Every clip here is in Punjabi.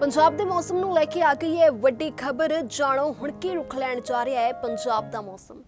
ਪੰਜਾਬ ਦੇ ਮੌਸਮ ਨੂੰ ਲੈ ਕੇ ਆ ਗਈ ਹੈ ਵੱਡੀ ਖਬਰ। ਜਾਣੋ ਹੁਣ ਕੀ ਰੁਖ ਲੈਣ ਜਾ ਰਿਹਾ ਹੈ ਪੰਜਾਬ ਦਾ ਮੌਸਮ।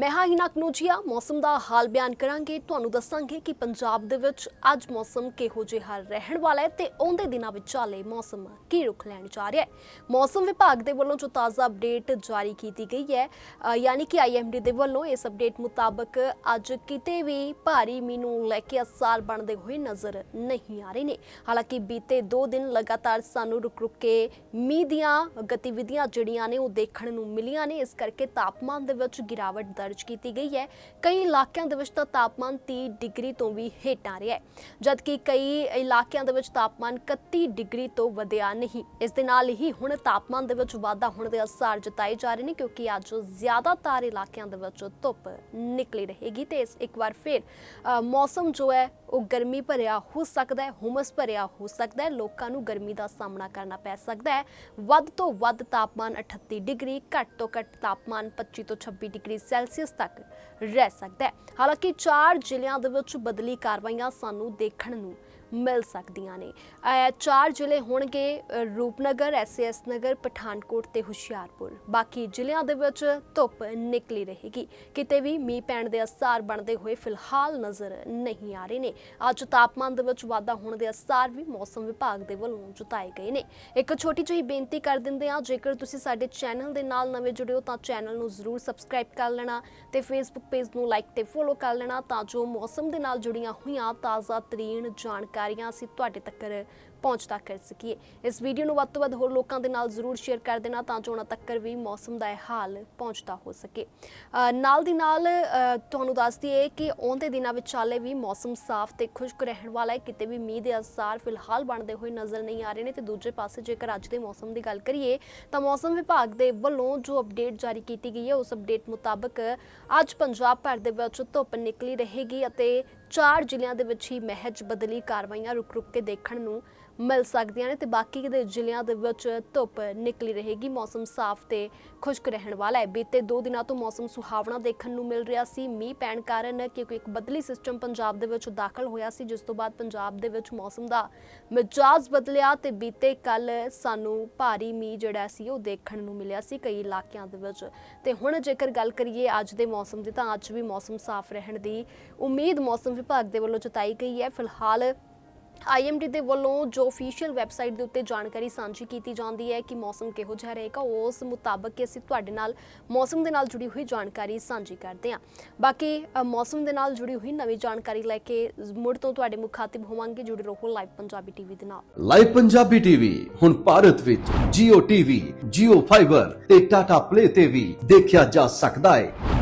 ਮੈਂ ਹਾਂ ਹਿਨਾ ਕਨੂਜੀਆ, ਮੌਸਮ ਦਾ ਹਾਲ ਬਿਆਨ ਕਰਾਂਗੇ। ਤੁਹਾਨੂੰ ਦੱਸਾਂਗੇ ਕਿ ਪੰਜਾਬ ਦੇ ਵਿੱਚ ਅੱਜ ਮੌਸਮ ਕਿਹੋ ਜਿਹਾ ਰਹਿਣ ਵਾਲਾ ਹੈ ਤੇ ਆਉਂਦੇ ਦਿਨਾਂ ਵਿੱਚ ਚਾਲੇ ਮੌਸਮ ਕੀ ਰੁਖ ਲੈਣ ਜਾ ਰਿਹਾ ਹੈ। ਮੌਸਮ ਵਿਭਾਗ ਦੇ ਵੱਲੋਂ ਜੋ ਤਾਜ਼ਾ ਅਪਡੇਟ ਜਾਰੀ ਕੀਤੀ ਗਈ ਹੈ ਯਾਨੀ ਕਿ ਆਈਐਮਡੀ ਦੇ ਵੱਲੋਂ ਇਸ ਅਪਡੇਟ ਮੁਤਾਬਕ ਅੱਜ ਕਿਤੇ ਵੀ ਭਾਰੀ ਮੀਂਹ ਨੂੰ ਲੈ ਕੇ ਅਸਾਰ ਬਣਦੇ ਹੋਏ ਨਜ਼ਰ ਨਹੀਂ ਆ ਰਹੇ ਨੇ। ਹਾਲਾਂਕਿ ਬੀਤੇ 2 ਦਿਨ ਲਗਾਤਾਰ ਸਾਨੂੰ ਰੁਕ ਰੁਕ ਕੇ ਮੀਂਹ ਦੀਆਂ ਗਤੀਵਿਧੀਆਂ ਜਿਹੜੀਆਂ ਨੇ ਉਹ ਦੇਖਣ ਨੂੰ ਮਿਲੀਆਂ ਨੇ, ਇਸ ਕਰਕੇ ਤਾਪਮਾਨ ਦੇ ਵਿੱਚ ਗਿਰਾਵਟ ਦਰਜ ਕੀਤੀ ਗਈ ਹੈ। ਕਈ ਇਲਾਕਿਆਂ ਦੇ ਵਿੱਚ ਤਾਂ ਤਾਪਮਾਨ 30 ਡਿਗਰੀ ਤੋਂ ਵੀ ਹੇਠ ਆ ਰਿਹਾ ਹੈ। ਜਦਕਿ ਕਈ ਇਲਾਕਿਆਂ ਦੇ ਵਿੱਚ ਤਾਪਮਾਨ 31 ਡਿਗਰੀ ਤੋਂ ਵਧਿਆ ਨਹੀਂ। ਇਸ ਦੇ ਨਾਲ ਹੀ ਹੁਣ ਤਾਪਮਾਨ ਦੇ ਵਿੱਚ ਵਾਧਾ ਹੋਣ ਦੇ ਅਸਾਰ ਜਤਾਏ ਜਾ ਰਹੇ ਨੇ, ਕਿਉਂਕਿ ਅੱਜ ਜ਼ਿਆਦਾਤਰ ਇਲਾਕਿਆਂ ਦੇ ਵਿੱਚ ਧੁੱਪ ਨਿਕਲੀ ਰਹੇਗੀ ਤੇ ਇਸ ਇੱਕ ਵਾਰ ਫਿਰ ਮੌਸਮ ਜੋ ਹੈ ਉਹ ਗਰਮੀ ਭਰਿਆ ਹੋ ਸਕਦਾ ਹੈ, ਹੁਮਸ ਭਰਿਆ ਹੋ ਸਕਦਾ ਹੈ, ਲੋਕਾਂ ਨੂੰ ਗਰਮੀ ਦਾ ਸਾਹਮਣਾ ਕਰਨਾ ਪੈ ਸਕਦਾ ਹੈ। ਵੱਧ ਤੋਂ ਵੱਧ ਤਾਪਮਾਨ 38 ਡਿਗਰੀ, ਘੱਟ ਤੋਂ ਘੱਟ ਤਾਪਮਾਨ 25 ਤੋਂ 26 ਡਿਗਰੀ ਸੈਲਸੀਅਸ ਤੱਕ ਰਹਿ ਸਕਦਾ ਹੈ। ਹਾਲਾਂਕਿ ਚਾਰ ਜ਼ਿਲ੍ਹਿਆਂ ਦੇ ਵਿੱਚ ਬਦਲੀ ਕਾਰਵਾਈਆਂ ਸਾਨੂੰ ਦੇਖਣ ਨੂੰ ਮਿਲ ਸਕਦੀਆਂ ਨੇ। ਚਾਰ ਜ਼ਿਲ੍ਹੇ ਹੋਣਗੇ ਅ, ਰੂਪਨਗਰ ਐਸਐਸ ਨਗਰ ਪਠਾਨਕੋਟ ਤੇ ਹੁਸ਼ਿਆਰਪੁਰ। ਬਾਕੀ ਜ਼ਿਲ੍ਹਿਆਂ ਦੇ ਵਿੱਚ ਧੁੱਪ ਨਿਕਲੀ ਰਹੇਗੀ। ਕਿਤੇ ਵੀ ਮੀਂਹ ਪੈਣ ਦੇ ਅਸਾਰ ਬਣਦੇ ਹੋਏ ਫਿਲਹਾਲ ਨਜ਼ਰ ਨਹੀਂ ਆ ਰਹੇ ਨੇ। ਅੱਜ ਤਾਪਮਾਨ ਦੇ ਵਿੱਚ ਵਾਧਾ ਹੋਣ ਦੇ ਅਸਾਰ ਵੀ ਮੌਸਮ ਵਿਭਾਗ ਦੇ ਵੱਲੋਂ ਜਤਾਏ ਗਏ ਨੇ। ਇੱਕ ਛੋਟੀ ਜਿਹੀ ਬੇਨਤੀ ਕਰ ਦਿੰਦੇ ਹਾਂ ਜੇਕਰ ਤੁਸੀਂ ਸਾਡੇ ਚੈਨਲ ਦੇ ਨਾਲ ਨਵੇਂ ਜੁੜੇ ਹੋ ਤਾਂ ਚੈਨਲ ਨੂੰ ਜ਼ਰੂਰ ਸਬਸਕ੍ਰਾਈਬ ਕਰ ਲੈਣਾ ਤੇ ਫੇਸਬੁੱਕ ਪੇਜ ਨੂੰ ਲਾਈਕ ਤੇ ਫੋਲੋ ਕਰ ਲੈਣਾ ਤਾਂ ਜੋ ਮੌਸਮ ਦੇ ਨਾਲ ਜੁੜੀਆਂ ਹੋਈਆਂ ਤਾਜ਼ਾ ਤਰੀਨ ਜਾਣਕਾਰੀਆਂ ਅਸੀਂ ਤੁਹਾਡੇ ਤੱਕ ਪਹੁੰਚਦਾ ਕਰ ਸਕੀਏ। ਇਸ ਵੀਡੀਓ ਨੂੰ ਵੱਧ ਤੋਂ ਵੱਧ ਹੋਰ ਲੋਕਾਂ ਦੇ ਨਾਲ ਜ਼ਰੂਰ ਸ਼ੇਅਰ ਕਰ ਦੇਣਾ ਤਾਂ ਜੋ ਉਹਨਾਂ ਤੱਕ ਵੀ ਮੌਸਮ ਦਾ ਇਹ ਹਾਲ ਪਹੁੰਚਦਾ ਹੋ ਸਕੇ। ਨਾਲ ਦੀ ਨਾਲ ਤੁਹਾਨੂੰ ਦੱਸ ਦਈਏ ਕਿ ਆਉਂਦੇ ਦਿਨਾਂ ਵਿੱਚ ਚਾਲੇ ਵੀ ਮੌਸਮ ਸਾਫ਼ ਤੇ ਖੁਸ਼ਕ ਰਹਿਣ ਵਾਲਾ ਹੈ। ਕਿਤੇ ਵੀ ਮੀਂਹ ਦੇ ਅਸਾਰ ਫਿਲਹਾਲ ਬਣਦੇ ਹੋਏ ਨਜ਼ਰ ਨਹੀਂ ਆ ਰਹੇ ਨੇ ਤੇ ਦੂਜੇ ਪਾਸੇ ਜੇਕਰ ਅੱਜ ਦੇ ਮੌਸਮ ਦੀ ਗੱਲ ਕਰੀਏ, ਤਾਂ ਮੌਸਮ ਵਿਭਾਗ ਦੇ ਵੱਲੋਂ ਜੋ ਅਪਡੇਟ ਜਾਰੀ ਕੀਤੀ ਗਈ ਹੈ, ਉਸ ਅਪਡੇਟ ਮੁਤਾਬਕ ਅੱਜ ਪੰਜਾਬ ਭਰ ਦੇ ਵਿੱਚ ਧੁੱਪ ਨਿਕਲੀ ਰਹੇਗੀ ਅਤੇ ਚਾਰ ਜ਼ਿਲ੍ਹਿਆਂ ਦੇ ਵਿੱਚ ਹੀ ਮਹਿਜ ਬਦਲੀ ਕਾਰਵਾਈਆਂ ਰੁਕ ਰੁਕ ਕੇ ਦੇਖਣ ਨੂੰ ਮਿਲ ਸਕਦੀਆਂ ਨੇ ਤੇ ਬਾਕੀ ਦੇ ਜ਼ਿਲ੍ਹਿਆਂ ਦੇ ਵਿੱਚ ਧੁੱਪ ਨਿਕਲੀ ਰਹੇਗੀ, ਮੌਸਮ ਸਾਫ਼ ਤੇ ਖੁਸ਼ਕ ਰਹਿਣ ਵਾਲਾ ਹੈ। ਬੀਤੇ 2 ਦਿਨਾਂ ਤੋਂ ਮੌਸਮ ਸੁਹਾਵਣਾ ਦੇਖਣ ਨੂੰ ਮਿਲ ਰਿਹਾ ਸੀ। ਮੀਂਹ ਪੈਣ ਕਾਰਨ ਕਿਉਂਕਿ ਇੱਕ ਬਦਲੀ ਸਿਸਟਮ ਪੰਜਾਬ ਦੇ ਵਿੱਚ ਦਾਖਲ ਹੋਇਆ ਸੀ, ਜਿਸ ਤੋਂ ਬਾਅਦ ਪੰਜਾਬ ਦੇ ਵਿੱਚ ਮੌਸਮ ਦਾ ਮਿਜਾਜ਼ ਬਦਲਿਆ ਤੇ ਬੀਤੇ ਕੱਲ ਸਾਨੂੰ ਭਾਰੀ ਮੀਂਹ ਜਿਹੜਾ ਸੀ, ਉਹ ਦੇਖਣ ਨੂੰ ਮਿਲਿਆ ਸੀ ਕਈ ਇਲਾਕਿਆਂ ਦੇ ਵਿੱਚ। ਤੇ ਹੁਣ ਜੇਕਰ ਗੱਲ ਕਰੀਏ ਅੱਜ ਦੇ ਮੌਸਮ ਦੀ, ਤਾਂ ਅੱਜ ਵੀ ਮੌਸਮ ਸਾਫ਼ ਰਹਿਣ ਦੀ ਉਮੀਦ ਮੌਸਮ ਵਿਭਾਗ ਦੇ ਵੱਲੋਂ ਜਤਾਈ ਗਈ ਹੈ। ਫਿਲਹਾਲ ਆਈਐਮਡੀ ਦੇ ਵੱਲੋਂ ਜੋ ਅਫੀਸ਼ੀਅਲ ਵੈਬਸਾਈਟ ਦੇ ਉੱਤੇ ਜਾਣਕਾਰੀ ਸਾਂਝੀ ਕੀਤੀ ਜਾਂਦੀ ਹੈ ਕਿ ਮੌਸਮ ਕਿਹੋ ਜਿਹਾ ਰਹੇਗਾ ਉਸ ਮੁਤਾਬਕ ਅਸੀਂ ਤੁਹਾਡੇ ਨਾਲ ਮੌਸਮ ਦੇ ਨਾਲ ਜੁੜੀ ਹੋਈ ਜਾਣਕਾਰੀ ਸਾਂਝੀ ਕਰਦੇ ਹਾਂ। ਬਾਕੀ ਮੌਸਮ ਦੇ ਨਾਲ ਜੁੜੀ ਹੋਈ ਨਵੀਂ ਜਾਣਕਾਰੀ ਲੈ ਕੇ ਮੁੜ ਤੋਂ ਤੁਹਾਡੇ ਮੁਖਾਤਿਬ ਹੋਵਾਂਗੇ। ਜੁੜੇ ਰਹੋ ਲਾਈਵ ਪੰਜਾਬੀ ਟੀਵੀ ਦੇ ਨਾਲ। ਲਾਈਵ ਪੰਜਾਬੀ ਟੀਵੀ ਹੁਣ ਭਾਰਤ ਵਿੱਚ Jio TV, Jio Fiber ਤੇ Tata Play ਤੇ ਵੀ ਦੇਖਿਆ ਜਾ ਸਕਦਾ ਹੈ।